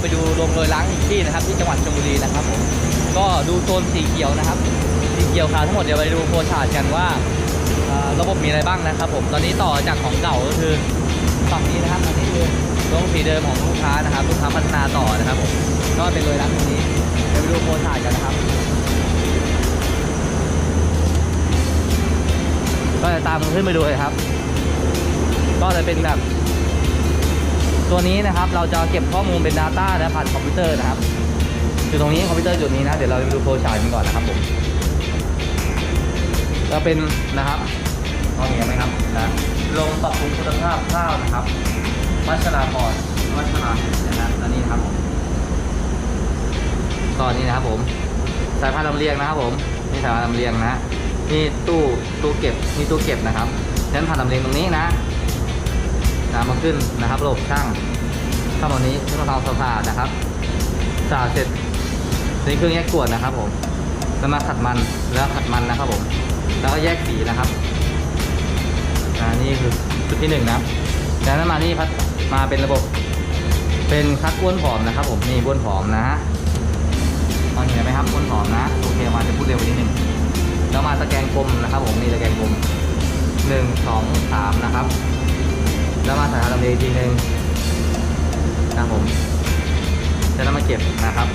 ไปดูโรงโรยล้างอีกที่นะครับ ที่จังหวัดชลบุรีนะครับผมก็ดูโซนสีเขียวนะครับสีเขียวขาวทั้งหมดเดี๋ยวไปดูโฟชาร์ดกันว่าระบบมีอะไรบ้างนะครับ ผมตอนนี้ต่อจากของเก่าก็คือฝั่งนี้นะครับอันนี้คือโรงสีเดิมของลูกค้านะครับลูกค้าพัฒนาต่อนะครับผมก็เป็นโรยล้างตรงนี้เดี๋ยวไปดูโฟชาร์ดกันนะครับก็จะตามขึ้นไปดูเลยครับ ก็จะเป็นแบบ ตัวนี้นะครับเราจะเก็บข้อมูลเป็น Data นะผ่านคอมพิวเตอร์นะครับอยู่ตรงนี้คอมพิวเตอร์จุดนี้นะเดี๋ยวเราดูโฟล์ชาร์ตกันก่อนนะครับผมก็เป็นนะครับมองเห็นไหมครับนะลงปรับปรุงคุณภาพข้าวนะครับวัชราพรวัชรานะครับอันนี้ครับผมก็นี่นะครับผมสายพานธุ์ลำเลียงนะครับผมนี่สายพานธุ์ลำเลียงนะนี่ตู้ตู้เก็บนี่ตู้เก็บนะครับฉะนั้นผ่านลำเลียงตรงนี้นะนะมาขึ้นนะครับระบบช่าง ข้ามานี้ขึ้นมาทำสะพานนะครับสะอาดเสร็จนี่เครื่องแยกกวดนะครับผมแล้วมาขัดมันแล้วขัดมันนะครับผม แล้วก็แยกสีนะครับอ่านี่คือจุดที่หนึ่งนะครับจากนั้นมานี่พัดมาเป็นระบบ เป็นคัดอ้วนผอมนะครับ ผมนี่อ้วนผอมนะฮะมองเห็นไหมครับคนหอมนะโอเคมาจะพูดเร็วไปนิดนึงแล้วมาตะแกรงกลมนะครับ ผมนี่ตะแกรงกลมหนึ่งสองสามนะครับ แล้วมาสายพานลำเลียงทีหนึ่ง นะครับผมจะนำมาเก็บนะครับ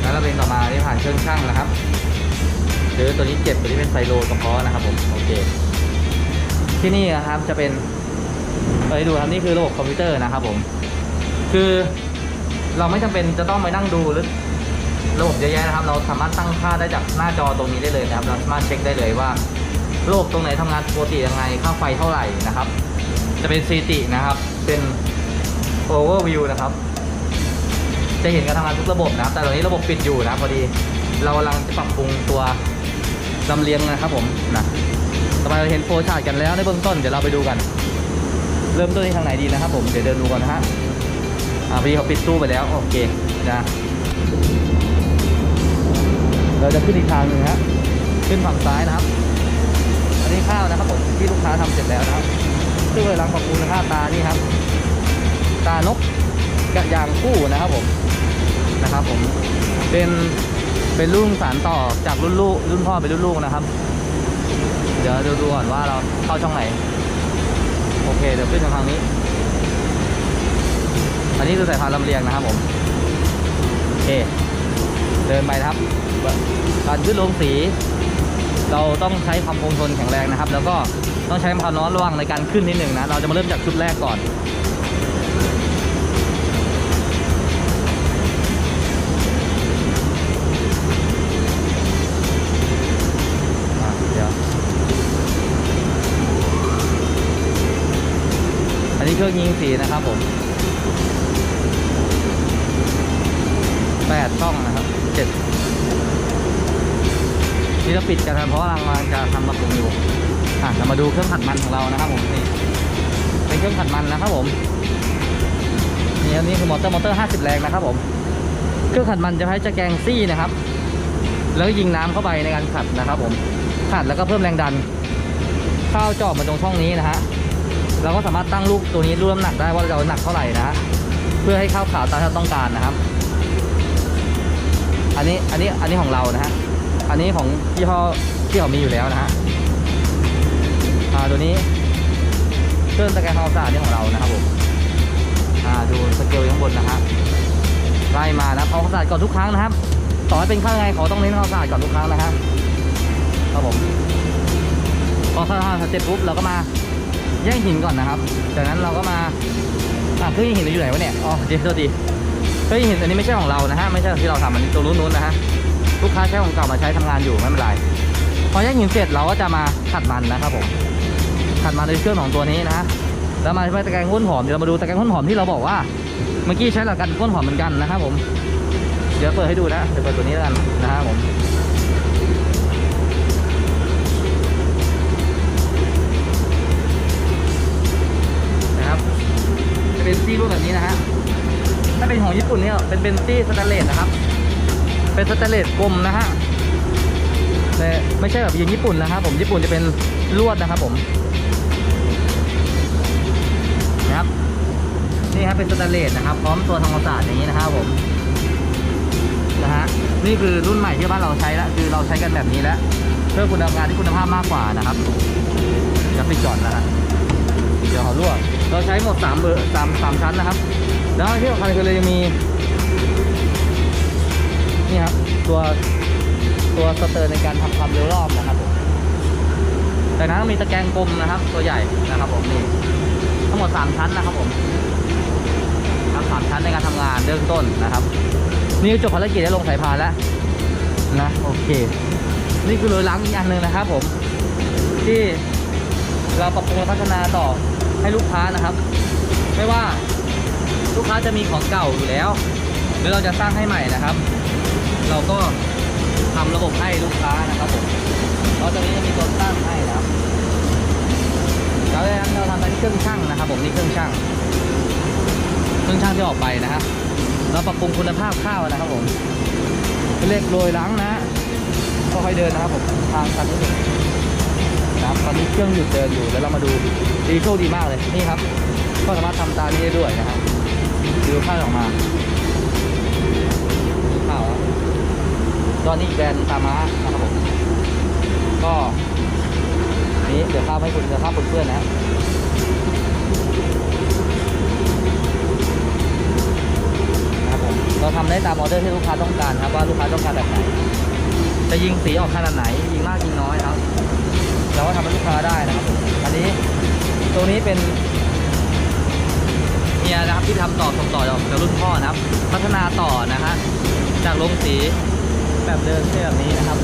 แล้วลำเลียงต่อมาที่ผ่านเครื่องช่างนะครับ หรือตัวนี้เก็บตัวนี้เป็นไซโลกระเพาะนะครับผมโอเค ที่นี่นะครับจะเป็นเอ้ยดูครับนี่คือระบบคอมพิวเตอร์นะครับ ผม คือเราไม่จำเป็นจะต้องไปนั่งดูหรือระบบเยอะแยะนะครับ เราสามารถตั้งค่าได้จากหน้าจอตรงนี้ได้เลยนะครับ เราสามารถเช็คได้เลยว่าระบบตรงไหนทำงานปกติยังไง ค่าไฟเท่าไหร่นะครับ จะเป็นสถิตินะครับ เป็น overview นะครับ จะเห็นการทำงานทุกระบบนะครับ แต่ตอนนี้ระบบปิดอยู่นะพอดี เรากำลังจะปรับปรุงตัวลำเลียงนะครับผมนะต่อไปเราเห็นโฟลชาร์ตกันแล้วในเบื้องต้นเดี๋ยวเราไปดูกัน เริ่มต้นที่ทางไหนดีนะครับผมเดี๋ยวเดินดูก่อนนะฮะอ่าพี่เขาปิดตู้ไปแล้วโอเคนะเราจะขึ้นอีกทางหนึ่งฮะขึ้นฝั่งซ้ายนะครับ อันนี้ข้าวนะครับผมที่ลูกค้าทำเสร็จแล้วนะครับซึ่งเลยหลังของคุณค่าตานี่ครับ ตานกกระยางคู่นะครับผมนะครับผมเป็นเป็นรุ่นสารต่อจากรุ่นลูกรุ่นพ่อเป็นรุ่นลูกนะครับ เดี๋ยวดูดูก่อนว่าเราเข้าช่องไหน โอเค เดี๋ยวขึ้นทางนี้ อันนี้คือสายพานลำเลียงนะครับผมโอเค เดินไปนะครับการขึ้นลงสี เราต้องใช้ความคงทนแข็งแรงนะครับ แล้วก็ต้องใช้ความร้อนระวังในการขึ้นนิดหนึ่งนะ เราจะมาเริ่มจากชุดแรกก่อน รื่องยิงสีนะครับผมแปดช่องนะครับเจ็ดนี่เราปิดกันเพราะว่ากำลังจะทำรับปรุงอยู่อะเรามาดูเครื่องขัดมันของเรานะครับผมนี่เป็นเครื่องขัดมันนะครับผมนี่อันนี้คือมอเตอร์มอเตอร์50 แรงนะครับผมเครื่องขัดมันจะใช้จะแกรงซี่นะครับ แล้วยิงน้ำเข้าไปในการขัดนะครับ ผมขัดแล้วก็เพิ่มแรงดัน เข้าวจาะมาตรงช่องนี้นะฮะ เราก็สามารถตั้งลูกตัวนี้รูปน้ำหนักได้ว่าเราหนักเท่าไหร่นะ เพื่อให้ข้าวขาวตามที่เราต้องการนะครับ อันนี้อันนี้อันนี้ของเรานะฮะอันนี้ของยี่ห้อที่เขามีอยู่แล้วนะฮะอ่าตัวนี้เครื่องสแกนความสะอาดนี่ของเรานะครับผมอ่าดูสเกลอยู่ข้างบนนะฮะไล่มานะเอาความสะอาดก่อนทุกครั้งนะครับต่อให้เป็นข้างไงเขาต้องเน้นความสะอาดก่อนทุกครั้งนะฮะครับผมพอสะอาดเสร็จปุ๊บเราก็มา แย่งหินก่อนนะครับ จากนั้นเราก็มาอะเครื่องหินอยู่ไหนวะเนี่ย อ๋อเดี๋ยวโทษทีเครื่องหินอันนี้ไม่ใช่ของเรานะฮะ ไม่ใช่ที่เราทำอันนี้ตัวนู้นๆนะฮะ ลูกค้าใช้ของเก่ามาใช้ทำงานอยู่ไม่เป็นไร พอแยกหินเสร็จเราก็จะมาขัดมันนะครับผม ขัดมันในเครื่องของตัวนี้นะแล้วมาที่ตะแกรงข้นหอม เดี๋ยวเรามาดูตะแกรงข้นหอมที่เราบอกว่า เมื่อกี้ใช้หลักการข้นหอมเหมือนกันนะครับผม เดี๋ยวเปิดให้ดูนะ เดี๋ยวเปิดตัวนี้แล้วกันนะครับผม ญี่ปุ่นเนี่ยเป็นเป็นซี่สแตนเลสนะครับ เป็นสแตนเลสกลมนะฮะแต่ไม่ใช่แบบยิงญี่ปุ่นนะครับ ผมญี่ปุ่นจะเป็นลวดนะครับ ผมนะครับนี่ครับเป็นสแตนเลสนะครับ พร้อมตัวทำความสะอาดอย่างนี้นะครับผมนะฮะนี่คือรุ่นใหม่ที่บ้านเราใช้แล้วคือเราใช้กันแบบนี้แล้วเพื่อคุณภาพงานที่คุณภาพมากกว่านะครับจะไปจอดนะฮะเดี๋ยวเขาลวกเราใช้หมดสามเบอร์สามสามชั้นนะครับ แล้วที่สำคัญคือเลยยังมี นี่ครับ ตัวตัวสเตอร์ในการทำความเร็วรอบนะครับผมจากนั้นก็มีตะแกรงกลมนะครับ ตัวใหญ่นะครับผมนี่ทั้งหมดสามชั้นนะครับผมครับสามชั้นในการทำงานเริ่มต้นนะครับ นี่จบภารกิจได้ลงสายพานแล้วนะโอเค นี่คือเลยล้างอีกอันหนึ่งนะครับผม ที่เราปรับปรุงพัฒนาต่อให้ลูกค้านะครับ ไม่ว่า ลูกค้าจะมีของเก่าอยู่แล้ว หรือเราจะสร้างให้ใหม่นะครับ เราก็ทำระบบให้ลูกค้านะครับผมเราจะนี้จะมีตัวตั้งให้นะครับแล้วเราทำไปที่เครื่องช่างนะครับ ผมนี่เครื่องช่างเครื่องช่างที่ออกไปนะครับเราปรับปรุงคุณภาพข้าวนะครับผมเป็นเลขโรยล้างนะก็ค่อยเดินนะครับผมทางคันที่หนึ่งนะครับตอนนี้เครื่องหยุดเดินอยู่แล้วเรามาดูดีโชคดีมากเลยนี่ครับ ก็สามารถทำตามนี้ได้ด้วยนะครับ ดูข้าวออกมาข้าวตอนนี้แบรนด์ตามานะครับผมก็นี้เดี๋ยวข้าวให้คุณเดี๋ยวข้าวเพื่อนๆนะครับนะครับผมเราทำได้ตามออเดอร์ที่ลูกค้าต้องการครับว่าลูกค้าต้องการแบบไหนจะยิงสีออกขนาดไหนยิงมากยิงน้อยครับเราก็ทำให้ลูกค้าได้นะครับผมอันนี้ตัวนี้เป็น ฮียนะครับที่ทำต่อส่งต่อจากรุ่นพ่อนะครับ พัฒนาต่อนะฮะจากลงสีแบบเดิมใช่แบบนี้นะครับ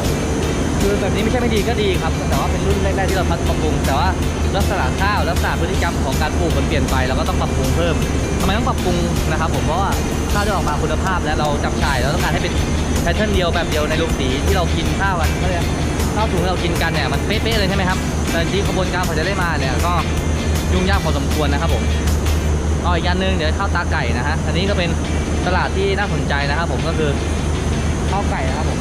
คือแบบนี้ไม่ใช่ไม่ดีก็ดีครับ แต่ว่าเป็นรุ่นแรกๆที่เราพัฒปรับปรุง แต่ว่าลักษณะข้าวลักษณะพฤติกรรมของการปลูกมันเปลี่ยนไปเราก็ต้องปรับปรุงเพิ่มทำไมต้องปรับปรุงนะครับ ผมเพราะว่าข้าวจะออกมาคุณภาพและเราจับฉ่ายเราต้องการให้เป็นแพทเทิร์นเดียวแบบเดียวในลงสีที่เรากินข้าวกันเขาเรียกข้าวถุงที่เรากินกันเนี่ยมันเป๊ะๆเลยใช่ไหมครับแต่จริงๆกระบวนการพอจะได้มาเนี่ยก็ยุ่งยากพอสมควรนะครับผม อ๋ออีกอันหนึงเดี๋ยวข้าวตาไก่นะฮะ อันนี้ก็เป็นตลาดที่น่าสนใจนะครับ ผมก็คือข้าวไก่นะครับผม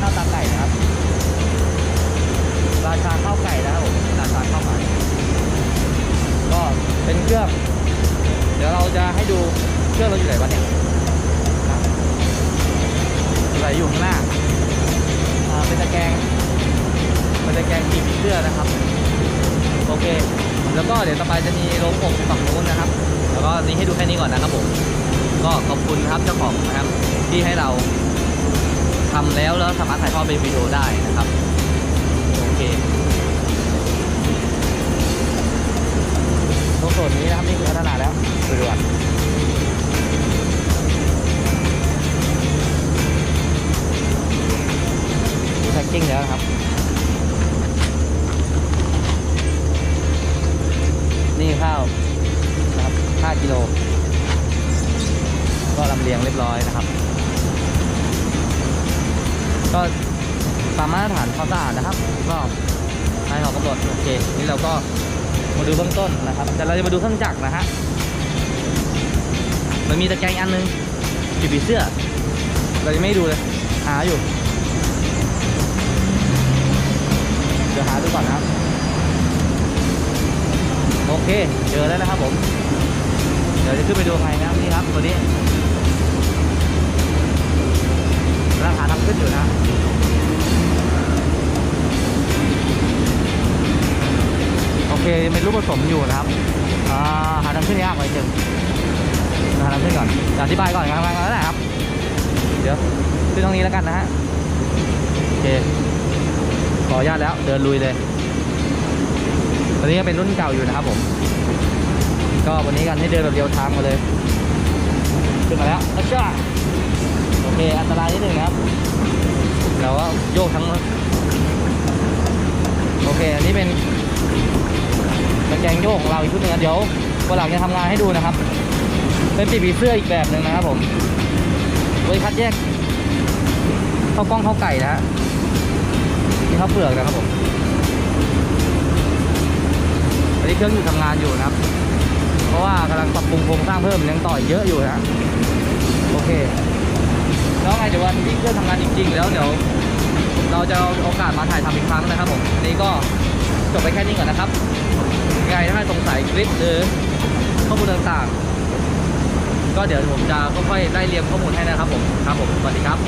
ข้าวตาไก่นะครับ ราชาข้าวไก่นะครับผมราชาข้าวไก่ก็เป็นเครื่อง เดี๋ยวเราจะให้ดูเครื่องเราอยู่ไหนวะเนี่ยนะไหลอยู่ข้างหน้าเป็นตะแกรงเป็นตะแกรงกีบผีเสื้อนะครับ โอเค แล้วก็เดี๋ยวต่อไปจะมีโรงอบฝั่งนู้นนะครับ แล้วก็นี้ให้ดูแค่นี้ก่อนนะครับผมก็ขอบคุณครับเจ้าของนะครับที่ให้เราทำแล้วแล้วสามารถถ่ายทอดเป็นวิดีโอได้นะครับ 5กิโล ก็ลำเลียงเรียบร้อยนะครับ ก็ตามมาตรฐานความสะอาดนะครับ ก็ให้เขากำหนดโอเค นี่เราก็มาดูเบื้องต้นนะครับ แต่เราจะมาดูเครื่องจักรนะฮะ มันมีตะแกรงอันนึงอยู่ผีเสื้อ เราจะไม่ดูเลย หาอยู่ เดี๋ยวหาดูก่อนนะครับ โอเค เจอแล้วนะครับผม เดี๋ยวจะขึ้นไปดูภายในนะครับนี่ครับตัวนี้ราคาทำขึ้นอยู่นะโอเคเป็นรูปผสมอยู่นะครับหาทำขึ้นยากไปหนึ่งหาทำขึ้นก่อนอธิบายก่อนครับแล้วนะครับ เดี๋ยวขึ้นตรงนี้แล้วกันนะฮะโอเคขออนุญาตแล้วเดินลุยเลย ตอนนี้ก็เป็นรุ่นเก่าอยู่นะครับผม ก็วันนี้กันให้เดินแบบเดียวทางมาเลย ขึ้นมาแล้วอัชชาโอเค อันตรายนิดนึงนะครับเราก็โยกทั้ง โอเค อันนี้เป็นตะแกรงโยกของเราอีกชุดหนึงนะเดี๋ยววันหลังจะทำงานให้ดูนะครับ เป็นปีกผีเสื้ออีกแบบหนึ่งนะครับผมไว้คัดแยกข้าวกล้องข้าวไก่นะฮะนี่ข้าวเปลือกนะครับผมอันนี้เครื่องอยู่ทำงานอยู่นะครับ เพราะว่ากำลังปรับปรุงโครงสร้างเพิ่มยังต่ออีกเยอะอยู่นะโอเคแล้วไงเดี๋ยววันที่เครื่องทำงานจริง ๆ แล้วเดี๋ยวเราจะเอาโอกาสมาถ่ายทำอีกครั้งนะครับผมนี้ก็จบไปแค่นี้ก่อนนะครับยังไงถ้าสงสัยคลิปหรือข้อมูลต่างๆ ก็เดี๋ยวผมจะค่อยๆไล่เรียงข้อมูลให้นะครับผมครับผมสวัสดีครับ